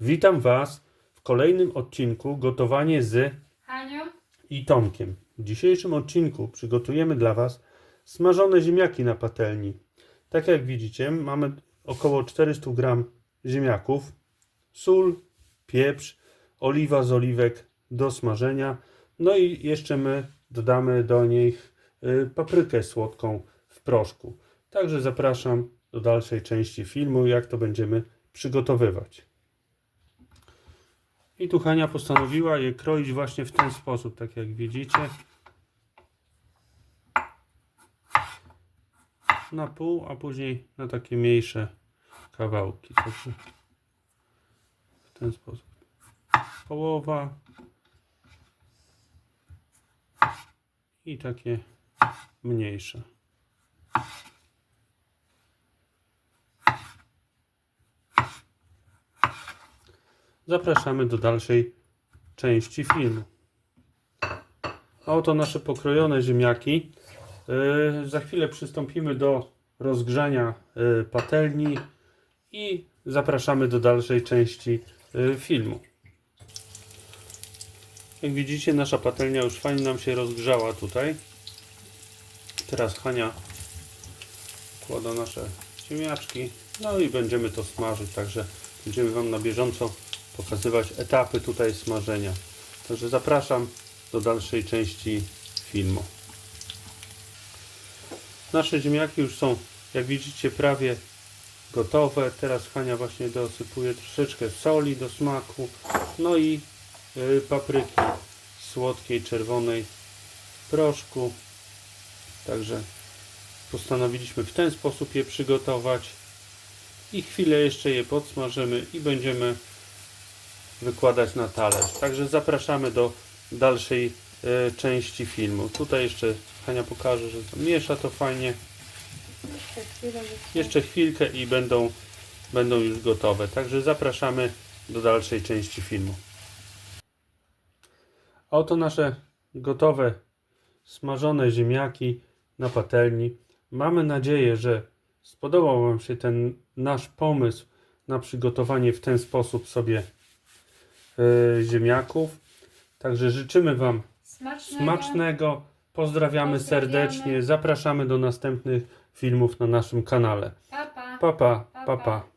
Witam Was w kolejnym odcinku Gotowanie z Haniu? i Tomkiem. W dzisiejszym odcinku przygotujemy dla Was smażone ziemniaki na patelni. Tak jak widzicie, mamy około 400 gram ziemniaków, sól, pieprz, oliwa z oliwek do smażenia. No i jeszcze my dodamy do nich y, paprykę słodką w proszku. Także zapraszam do dalszej części filmu, jak to będziemy przygotowywać. I tu Hania postanowiła je kroić właśnie w ten sposób, tak jak widzicie. Na pół, a później na takie mniejsze kawałki. W ten sposób. Połowa. I takie mniejsze. Zapraszamy do dalszej części filmu. Oto nasze pokrojone ziemniaki. Yy, za chwilę przystąpimy do rozgrzania yy, patelni i zapraszamy do dalszej części yy, filmu. Jak widzicie, nasza patelnia już fajnie nam się rozgrzała tutaj. Teraz Hania wkłada nasze ziemniaczki. No i będziemy to smażyć, także będziemy Wam na bieżąco pokazywać etapy tutaj smażenia. Także zapraszam do dalszej części filmu. Nasze ziemniaki już są, jak widzicie, prawie gotowe. Teraz Hania właśnie dosypuje troszeczkę soli do smaku, no i y, papryki słodkiej, czerwonej proszku. Także postanowiliśmy w ten sposób je przygotować i chwilę jeszcze je podsmażymy i będziemy wykładać na talerz. Także zapraszamy do dalszej e, części filmu. Tutaj jeszcze Hania pokaże, że to miesza to fajnie. Jeszcze chwilkę i będą, będą już gotowe. Także zapraszamy do dalszej części filmu. A oto nasze gotowe smażone ziemniaki na patelni. Mamy nadzieję, że spodobał Wam się ten nasz pomysł na przygotowanie w ten sposób sobie ziemniaków. Także życzymy Wam Smacznego. smacznego. Pozdrawiamy Pozdrawiamy. serdecznie. Zapraszamy do następnych filmów na naszym kanale. Pa, pa. Pa, pa, Pa, pa, pa. pa.